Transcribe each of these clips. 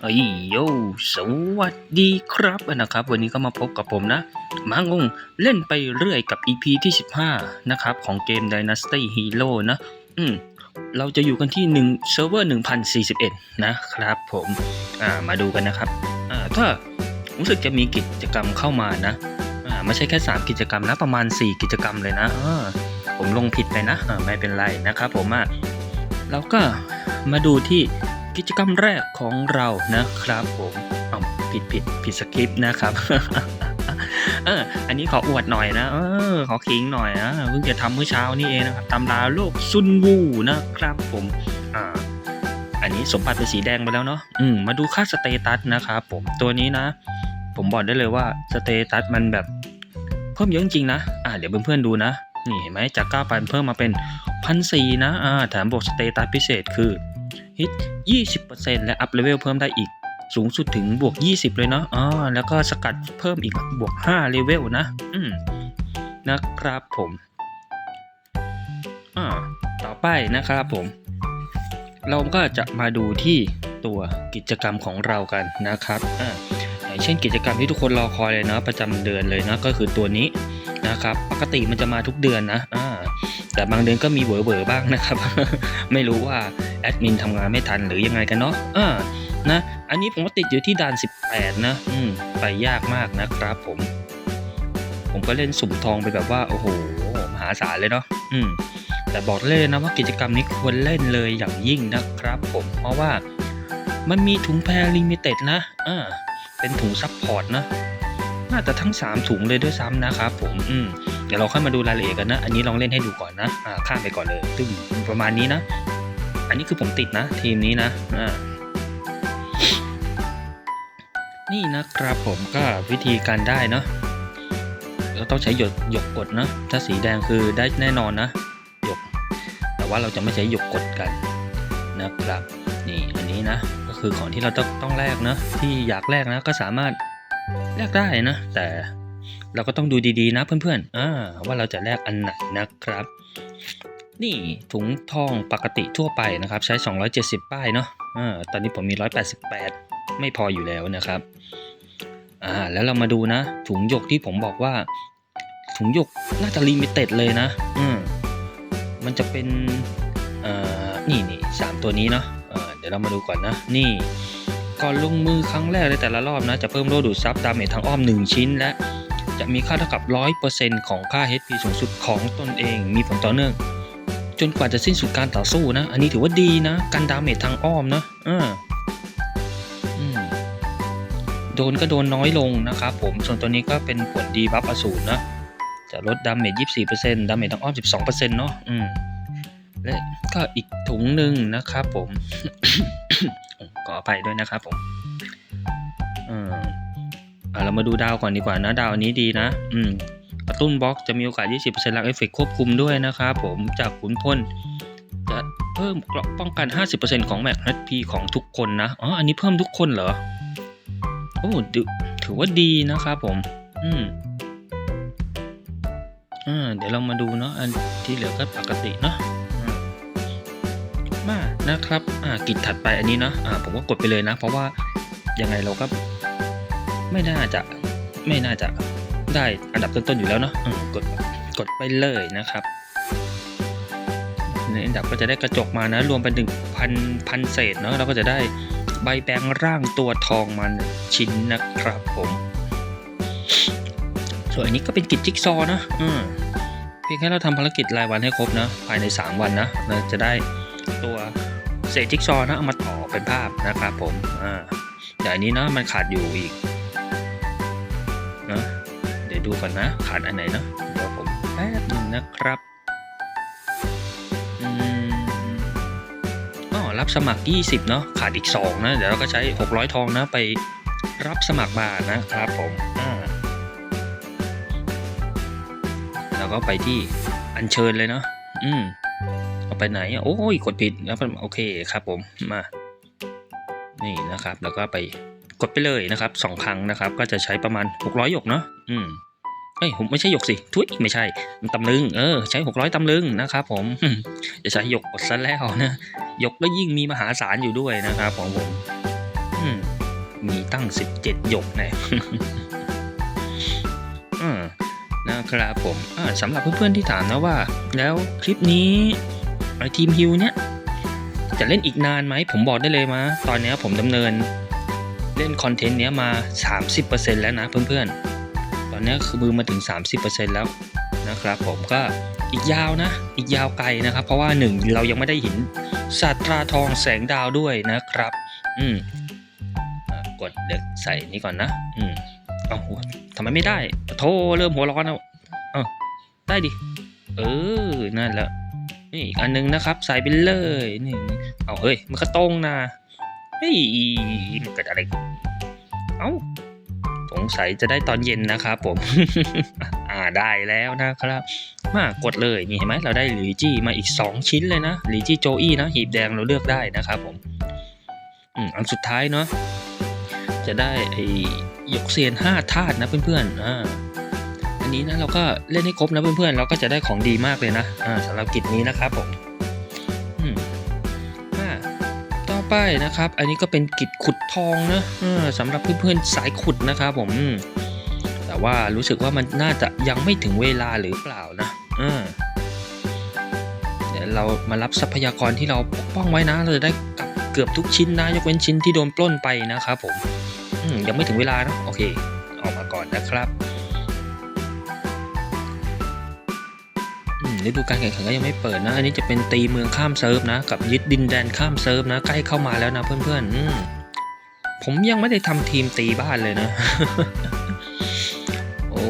เอ้ยโยสวัสดีครับนะครับ วันนี้ก็มาพบกับผมนะ มางงเล่นไปเรื่อยกับ EP ที่ 15 นะครับ ของเกม Dynasty Hero นะ อืมเราจะอยู่กันที่1เซิร์ฟเวอร์1041 นะครับผมอ่ามาดูกันนะครับอ่าก็รู้สึกจะมีกิจกรรมเข้ามานะอ่าไม่ใช่แค่ 3 กิจกรรมนะประมาณ 4 กิจกรรมเลยนะอ่าผมลงผิดไปนะอ่าไม่เป็นไรนะครับผมอะเราก็มาดูที่ กิจกรรมแรกของเรานะครับผมเอาผิดผิดผิดสคริปต์นะครับเอออันนี้ขออวดหน่อยนะ เออ ขอขิงหน่อยนะเพิ่งจะทำเมื่อเช้านี่เองนะครับตำราโลกซุนวูนะครับผม อ่า อันนี้สมบัติเป็นสีแดงไปแล้วเนาะ อืม มาดูค่าสเตตัสนะครับผม ตัวนี้นะ ผมบอกได้เลยว่าสเตตัสมันแบบเพิ่มเยอะจริงนะ อ่าเดี๋ยวเพื่อนๆดูนะ นี่เห็นไหมจาก9,000เพิ่มมาเป็นพันสี่นะ อ่า แถมบวกสเตตัสพิเศษคือ ฮิต 20%และอัพเลเวลเพิ่มได้อีกสูงสุดถึงบวก 20 เลยเนาะอ่าแล้วก็สกัดเพิ่มอีกบวก5เลเวลนะ อืมนะครับผมอ่าต่อไปนะครับผม เราก็จะมาดูที่ตัวกิจกรรมของเรากันนะครับอ่าอย่างเช่นกิจกรรมที่ทุกคนรอคอยเลยนะประจำเดือนเลยนะก็คือตัวนี้นะครับ ปกติมันจะมาทุกเดือนนะอ่าแต่บางเดือนก็มีเบอร์ๆบ้างนะครับ ไม่รู้ว่า แอดมินทำงานไม่ทันหรือยังไงกันเนาะอ่านะอันนี้ผมก็ติดอยู่ที่ด่าน 18 นะ อืม ไปยากมากนะครับผม ผมก็เล่นสุ่มทองไปแบบว่า โอ้โห มหาศาลเลยเนาะอืม แต่บอกเลยนะว่ากิจกรรมนี้ควรเล่นเลยอย่างยิ่งนะครับผม เพราะว่ามันมีถุงแพรลิมิเต็ดนะ อ่า เป็นถุงซัพพอร์ตนะ น่าจะทั้ง 3 ถุงเลยด้วยซ้ำนะครับผม อืม เดี๋ยวเราค่อยมาดูรายละเอียดกันนะ อันนี้ลองเล่นให้ดูก่อนนะ อ่า ข้ามไปก่อนเลยตึ้งประมาณนี้นะ อันนี้คือผมติดนะ ทีมนี้นะอ่านี่นะครับผมก็วิธีการได้เนาะเราต้องใช้หยดหยกกดนะถ้าสีแดงคือได้แน่นอนนะหยก แต่ว่าเราจะไม่ใช้หยกกดกันนะครับ นี่อันนี้นะ ก็คือของที่เราต้องต้องแลกนะที่อยากแลกนะก็สามารถแลกได้นะ แต่เราก็ต้องดูดีๆนะเพื่อนๆอ่าว่าเราจะแลกอันไหนนะครับ นี่ถุงทองปกติทั่วไปนะครับ ใช้ 270 ป้ายเนาะอ่าตอนนี้ผมมี 188 ไม่พออยู่แล้วนะครับอ่าแล้วเรามาดูนะ ถุงหยกที่ผมบอกว่า ถุงหยกน่าจะลิมิเต็ดเลยนะอืมมันจะเป็นอ่อนี่นี่สามตัวนี้เนาะอ่าเดี๋ยวเรามาดูก่อนนะ นี่ก่อนลงมือครั้งแรกในแต่ละรอบนะ จะเพิ่มโล่ดูดซับดาเมจทางอ้อม 1 ชิ้น และจะมีค่าเท่ากับ 100%ของค่า HP สูงสุดของตนเอง มีผลต่อเนื่อง จนกว่าจะสิ้นสุดการต่อสู้นะ อันนี้ถือว่าดีนะ กันดาเมจทางอ้อมนะอ่าอืมโดนก็โดนน้อยลงนะครับผม ส่วนตัวนี้ก็เป็นผลดีบัฟอสูรนะ จะลดดาเมจ24%ดาเมจทางอ้อม 12%เนาะอืมและก็อีกถุงหนึ่งนะครับผมขออภัยด้วยนะครับผมอืมอ่าเรามาดูดาวก่อนดีกว่านะ ดาวอันนี้ดีนะ อืม กระตุ้นบล็อกจะมีโอกาส 20%ลักเอฟเฟกควบคุมด้วยนะครับผมจากขุนพลจะเพิ่มเกราะป้องกัน 50%ของแม็ก HP ของทุกคนนะ อ๋อ อันนี้เพิ่มทุกคนเหรอ โอ้ถือว่าดีนะครับผม อืมอ่าเดี๋ยวเรามาดูเนาะ อันที่เหลือก็ปกติเนาะมานะครับ อ่า กิจถัดไปอันนี้เนาะ อ่า ผมก็กดไปเลยนะ เพราะว่ายังไงเราก็ไม่น่าจะ ไม่น่าจะ ได้อันดับต้นๆอยู่แล้วเนาะกดกดไปเลยนะครับในอันดับก็จะได้กระจกมานะ รวมเป็นหนึ่งพันพันเศษเนาะเราก็จะได้ใบแปลงร่างตัวทองมาหนึ่งชิ้นนะครับผมส่วนอันนี้ก็เป็นกิจจิ๊กซอนะอืมเพียงแค่เราทำภารกิจรายวันให้ครบนะ ภายใน 3 วันนะเราจะได้ตัวเศษจิ๊กซอว์นะเอามาต่อเป็นภาพนะครับผมอ่าแต่อันนี้นะมันขาดอยู่อีก ดูก่อนนะขาดอันไหนเนาะเดี๋ยวผมแป๊บหนึงนะครับอ๋อรับสมัคร 20 เนาะขาดอีก 2 นะ เดี๋ยวเราก็ใช้ 600 ทองนะไปรับสมัครมานะครับผมแล้วก็ไปที่อัญเชิญเลยเนาะอืมเอาไปไหนอะโอ้ยกดผิดแล้วโอเคครับผมมานี่นะครับ แล้วก็ไปกดไปเลยนะครับสองครั้งนะครับ ก็จะใช้ประมาณ 600 หยกเนาะอืม เอ้ยผมไม่ใช่หยกสิทุยไม่ใช่มันตำลึงเออใช้ 600ตำลึงนะครับผมจะใช้หยกกดซะแล้วนะหยกก็ยิ่งมีมหาศาลอยู่ด้วยนะครับของผมมีตั้งสิบเจ็ดหยกน่อืมนะครับผมสำหรับเพื่อนๆที่ถามนะว่า แล้วคลิปนี้ไอทีมฮิวเนี่ยจะเล่นอีกนานไหมผมบอกได้เลยมาตอนนี้ผมดำเนิน เล่นคอนเทนต์เนี้ยมา 30%แล้วนะเพื่อนๆ อนนี้คือมือมาถึง 30%แล้วนะครับผมก็อีกยาวนะ อีกยาวไกลนะครับ เพราะว่าหนึ่งเรายังไม่ได้เห็นศาสตราทองแสงดาวด้วยนะครับ อืมกดเด็กใส่นี้ก่อนนะ อืมเอาหัวทำไมไม่ได้โทเริ่มหัวร้อนแล้วเออได้ดิ เออ นั่นแหละ นี่อีกอันนึงนะครับ ใส่ไปเลย นี่ เอาเฮ้ย มันก็ตรงนะ เฮ้ย มันเกิดอะไร เอ้า งสัยจะได้ตอนเย็นนะครับผม อ่าได้แล้วนะครับ มากดเลยนี่เห็นไหมเราได้หลีจี้มาอีก 2 ชิ้นเลยนะหลีจี้โจอี้นะหีบแดงเราเลือกได้นะครับผมอืมอันสุดท้ายเนาะจะได้ไอ้ยกเซียน5ธาตุนะเพื่อนๆอ่าอันนี้นะเราก็เล่นให้ครบนะเพื่อนๆเราก็จะได้ของดีมากเลยนะอ่าสำหรับกิจนี้นะครับผม ไปนะครับ อันนี้ก็เป็นกิจขุดทองนะสำหรับเพื่อนๆสายขุดนะครับผม แต่ว่ารู้สึกว่ามันน่าจะยังไม่ถึงเวลาหรือเปล่านะเดี๋ยวเรามารับทรัพยากรที่เราปกป้องไว้นะ เราจะได้กลับเกือบทุกชิ้นนะ ยกเว้นชิ้นที่โดนปล้นไปนะครับผมมยังไม่ถึงเวลานะโอเค ออกมาก่อนนะครับ ฤดูการแข่งขันก็ยังไม่เปิดนะ อันนี้จะเป็นตีเมืองข้ามเซิร์ฟนะ กับยึดดินแดนข้ามเซิร์ฟนะ ใกล้เข้ามาแล้วนะเพื่อนๆผมยังไม่ได้ทำทีมตีบ้านเลยนะ โอ้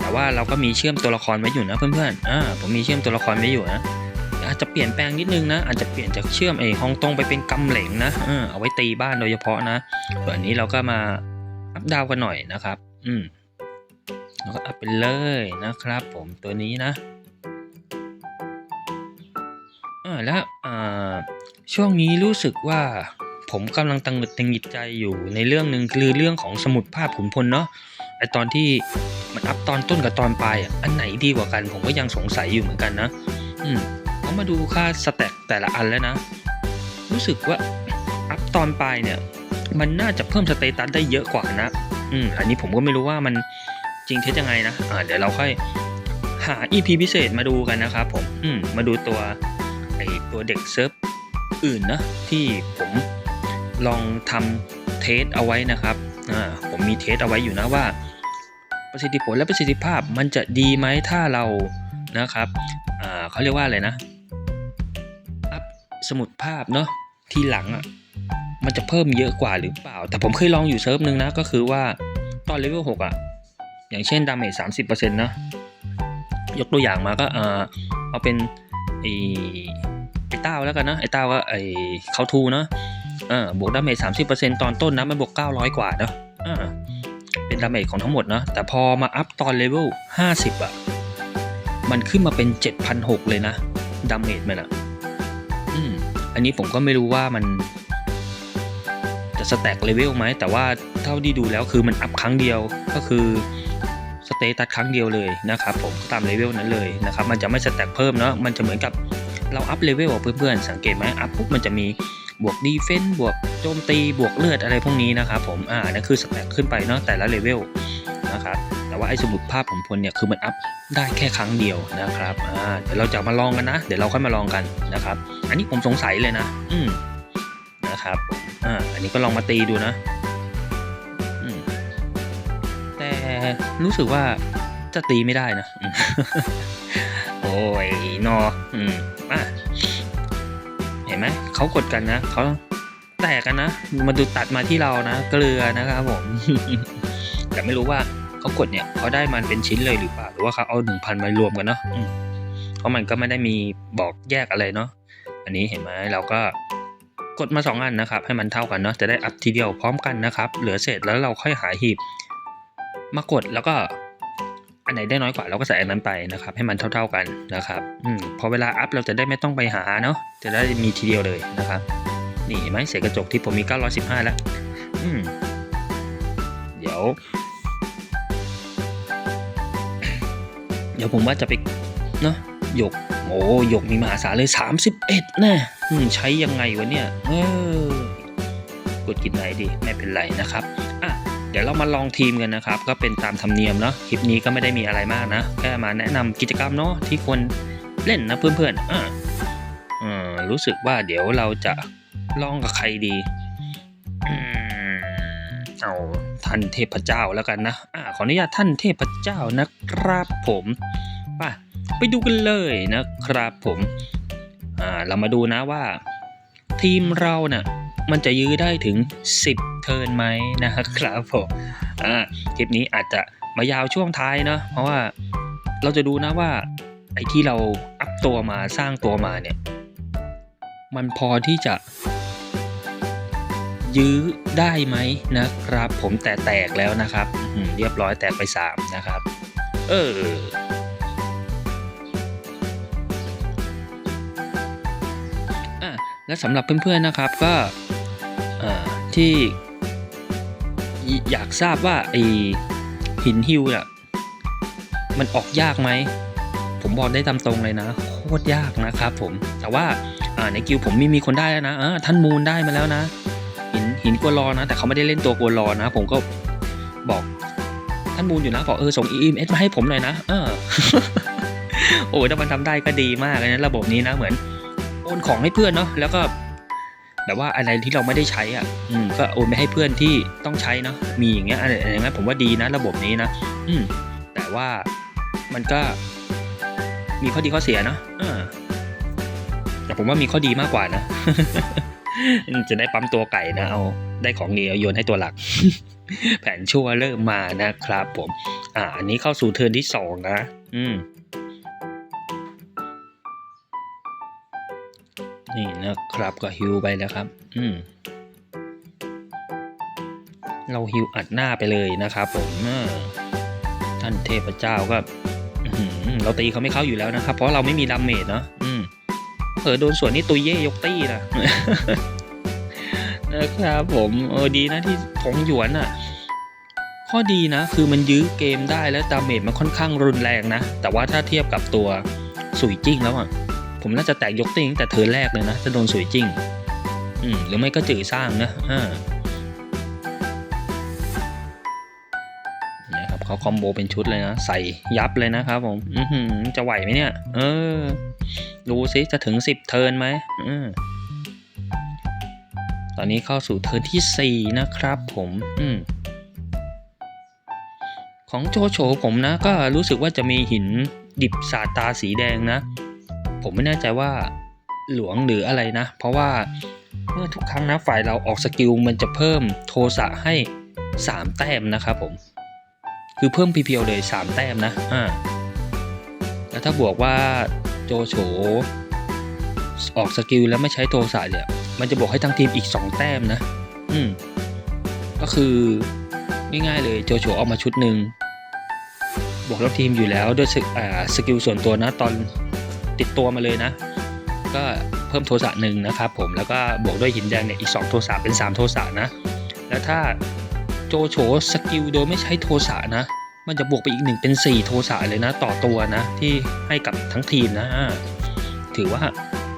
แต่ว่าเราก็มีเชื่อมตัวละครไว้อยู่นะเพื่อนๆ อ่า ผมมีเชื่อมตัวละครไว้อยู่นะอาจจะเปลี่ยนแปลงนิดนึงนะ อาจจะเปลี่ยนจากเชื่อมไอ้ฮองตงไปเป็นกำเหลงนะเออเอาไว้ตีบ้านโดยเฉพาะนะส่วนอันนี้เราก็มาอัพดาวกันหน่อยนะครับ อืม เราก็อัพไปเลยนะครับผมตัวนี้นะอ่าแล้วอ่าช่วงนี้รู้สึกว่าผมกำลังตังหงุดตังหิดใจอยู่ในเรื่องหนึ่งคือเรื่องของสมุดภาพขุนพลเนาะไอตอนที่มันอัพตอนต้นกับตอนปลายอะอันไหนดีกว่ากัน ผมก็ยังสงสัยอยู่เหมือนกันนะ อืมเขามาดูค่าสแต็กแต่ละอันแล้วนะ รู้สึกว่าอัพตอนปลายเนี่ย มันน่าจะเพิ่มสเตตัสได้เยอะกว่านะ อืมอันนี้ผมก็ไม่รู้ว่ามัน จริงเท็จยังไงนะอ่าเดี๋ยวเราค่อยหา EP พิเศษมาดูกันนะครับผมอืมมาดูตัวไอตัวเด็กเซิร์ฟอื่นนะที่ผมลองทำเทสเอาไว้นะครับอ่าผมมีเทสเอาไว้อยู่นะว่า ประสิทธิผลและประสิทธิภาพมันจะดีไหมถ้าเรานะครับอ่าเขาเรียกว่าอะไรนะอัพสมุดภาพเนาะทีหลังอะมันจะเพิ่มเยอะกว่าหรือเปล่า แต่ผมเคยลองอยู่เซิร์ฟหนึ่งนะก็คือว่าตอนเลเวลหกอะ อย่างเช่นดาเมจสามสิบเปอร์เซ็นต์นะยกตัวอย่างมาก็เออเอาเป็นไอ้ไอ้เต้าแล้วกันนะไอ้เต้าก็ไอ้เขาทูเนาะเออบวกดาเมจสามสิบเปอร์เซ็นต์ตอนต้นนะมันบวกเก้าร้อยกว่าเนะอ่าเป็นดาเมจของทั้งหมดนะ แต่พอมาอัพตอนเลเวลห้าสิบอะมันขึ้นมาเป็นเจ็ดพันหกเลยนะดาเมจมันอะอืมอันนี้ผมก็ไม่รู้ว่ามันจะสแต็กเลเวลไหมแต่ว่าเท่าที่ดูแล้วคือมันอัพครั้งเดียวก็คือ เตตัสครั้งเดียวเลยนะครับผมตามเลเวลนั้นเลยนะครับมันจะไม่สแต็กเพิ่มเนาะมันจะเหมือนกับเราอัพเลเวลเพื่อนๆสังเกตไหมอัพปุ๊บมันจะมีบวกดีเฟนส์บวกโจมตีบวกเลือดอะไรพวกนี้นะครับผมอ่านั่นคือสแต็กขึ้นไปเนาะแต่ละเลเวลนะครับแต่ว่าไอ้สมุดภาพผมพลเนี่ยคือมันอัพได้แค่ครั้งเดียวนะครับอ่าเดี๋ยวเราจะมาลองกันนะ เดี๋ยวเราค่อยมาลองกันนะครับ อันนี้ผมสงสัยเลยนะ อืมนะครับอ่าอันนี้ก็ลองมาตีดูนะ รู้สึกว่าจะตีไม่ได้นะ โอ้ยนออืมอะเห็นไหมเขากดกันนะเขาแตกกันนะมาดูตัดมาที่เรานะเกลือนะครับผม แต่ไม่รู้ว่าเขากดเนี่ยเขาได้มันเป็นชิ้นเลยหรือเปล่าหรือว่าเขาเอาหนึ่งพันมารวมกันเนาะเพราะมันก็ไม่ได้มีบอกแยกอะไรเนาะอันนี้เห็นไหมเราก็กดมาสองอันนะครับ ให้มันเท่ากันเนาะจะได้อัพทีเดียวพร้อมกันนะครับ เหลือเศษแล้วเราค่อยหาหีบ มากดแล้วก็อันไหนได้น้อยกว่าเราก็ใส่อันนั้นไปนะครับ ให้มันเท่า ๆกันนะครับอืมพอเวลาอัพเราจะได้ไม่ต้องไปหาเนาะจะได้มีทีเดียวเลยนะครับ นี่เห็นไหมเศษกระจกที่ผมมี 915 แล้วอืมเดี๋ยว เดี๋ยวผมว่าจะไปเนาะหยกโอ้หยกมีมหาศาลเลย 31แน่อืมใช้ยังไงวะเนี่ยเออกดกินไหนดีไม่เป็นไรนะครับอะ ดี๋ยวเรามาลองทีมกันนะครับ ก็เป็นตามธรรมเนียมเนาะคลิปนี้ก็ไม่ได้มีอะไรมากนะ แค่มาแนะนำกิจกรรมเนาะที่ควรเล่นนะเพื่อนๆอะอ่ารู้สึกว่าเดี๋ยวเราจะลองกับใครดีอเอาท่านเทพเจ้าแล้วกันนะอ่าขออนุญาตท่านเทพเจ้านะครับผมไปไปดูกันเลยนะครับผมอ่าเรามาดูนะว่า ทีมเราเนี่ย มันจะยื้อได้ถึง 10 เทิร์นไหมนะครับผมอ่าคลิปนี้อาจจะมายาวช่วงท้ายเนาะเพราะว่าเราจะดูนะว่าไอ้ที่เราอัพตัวมาสร้างตัวมาเนี่ย มันพอที่จะ ยื้อได้ไหมนะครับ ผมแต่แตกแล้วนะครับเรียบร้อยแตกไป 3 นะครับ เออและสำหรับเพื่อนๆนะครับก็ ที่อยากทราบว่าไอหินฮิวเนี่ยมันออกยากไหม ผมบอกได้ตามตรงเลยนะ โคตรยากนะครับผม แต่ว่าในกิวผมมีมีคนได้แล้วนะเออท่านมูนได้มาแล้วนะ หินหินกัวรอนะ แต่เขาไม่ได้เล่นตัวกัวรอนะ ผมก็บอกท่านมูนอยู่นะบอกเออส่ง EMS มาให้ผมหน่อยนะเออโอ้ยถ้ามันทำได้ก็ดีมากเลยนะระบบนี้นะเหมือนโอนของให้เพื่อนเนาะแล้วก็ แบบว่าอะไรที่เราไม่ได้ใช้อะอืมก็โอนไปให้เพื่อนที่ต้องใช้เนาะมีอย่างเงี้ยอะไรอย่างเงี้ยผมว่าดีนะระบบนี้นะอืมแต่ว่ามันก็มีข้อดีข้อเสียเนาะเออแต่ผมว่ามีข้อดีมากกว่านะจะได้ปั๊มตัวไก่นะเอาได้ของดีเอาโยนให้ตัวหลัก แผนชั่วเริ่มมานะครับผม อ่า อันนี้เข้าสู่เทิร์นที่สองนะ อืม นี่นะครับก็ฮิวไปแล้วครับ อืมเราฮิวอัดหน้าไปเลยนะครับผมท่านเทพเจ้าก็อื้อหือเราตีเขาไม่เข้าอยู่แล้วนะครับ เพราะเราไม่มีดาเมจเนาะอืมเออโดนส่วนนี้ตุยเย่ยกตี้นะนะครับผมเออดีนะที่ทงหยวนอะ ข้อดีนะ คือมันยื้อเกมได้แล้วดาเมจมันค่อนข้างรุนแรงนะ แต่ว่าถ้าเทียบกับตัวสุยจิ้งแล้วอะ ผมน่าจะแตกยกติ้งแต่เธอแรกเลยนะถ้าโดนสวยจริง อืมหรือไม่ก็จือสร้างนะอ่าเนี่ยครับเขาคอมโบเป็นชุดเลยนะ ใส่ยับเลยนะครับผมอือจะไหวไหมเนี่ย เออ ดูซิจะถึงสิบเทิร์นไหมอืมตอนนี้เข้าสู่เทิร์นที่สี่นะครับผมอืมของโจโฉผมนะก็รู้สึกว่าจะมีหินดิบสาตาสีแดงนะ ผมไม่แน่ใจว่าหลวงหรืออะไรนะ เพราะว่าเมื่อทุกครั้งนะฝ่ายเราออกสกิลมันจะเพิ่มโทสะให้ 3 แต้มนะครับผม คือเพิ่มพีเพียวเลย 3 แต้มนะอ่าแล้วถ้าบวกว่าโจโฉออกสกิลแล้วไม่ใช้โทสะเนี่ย มันจะบวกให้ทั้งทีมอีก 2 แต้มนะ อืม ก็คือง่ายๆเลยโจโฉเอามาชุดหนึ่งบวกทั้งทีมอยู่แล้วด้วยสสกิลส่วนตัวนะตอน ติดตัวมาเลยนะ ก็เพิ่มโทสะหนึ่งนะครับผมแล้วก็บวกด้วยหินแดงเนี่ยอีก 2 โทสะเป็น 3 โทสะนะ แล้วถ้าโจโฉสกิลโดยไม่ใช้โทสะนะ มันจะบวกไปอีกหนึ่งเป็น 4 โทสะเลยนะ ต่อตัวนะ ที่ให้กับทั้งทีมนะ ถือว่า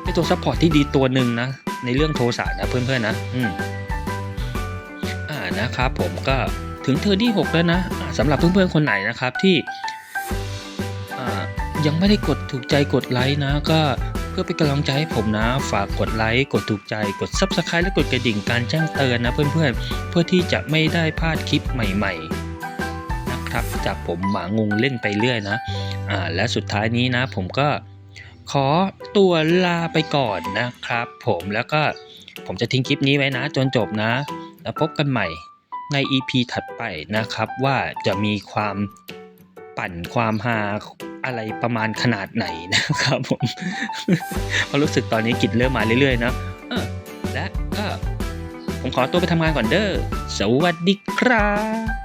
เป็นตัวซัพพอร์ตที่ดีตัวหนึ่งนะ ในเรื่องโทสะนะเพื่อนๆนะอืมอ่านะครับผมก็ถึงเทอร์ที่6แล้วนะสำหรับเพื่อนๆคนไหนนะครับที่ ยังไม่ได้กดถูกใจกดไลค์นะ ก็เพื่อเป็นกำลังใจให้ผมนะ ฝากกดไลค์กดถูกใจกด Subscribe และกดกระดิ่งการแจ้งเตือนนะเพื่อนๆ เพื่อที่จะไม่ได้พลาดคลิปใหม่ๆ นะครับ จากผมหมางงเล่นไปเรื่อยนะอ่าและสุดท้ายนี้นะ ผมก็ขอตัวลาไปก่อนนะครับ ผมแล้วก็ผมจะทิ้งคลิปนี้ไว้นะจนจบนะ แล้วพบกันใหม่ใน EP ถัดไปนะครับว่าจะมีความ ปั่นความฮาอะไรประมาณขนาดไหนนะครับผมเพราะรู้สึกตอนนี้กิจเริ่มมาเรื่อยๆนะและก็ผมขอตัวไปทำงานก่อนเด้อสวัสดีครับ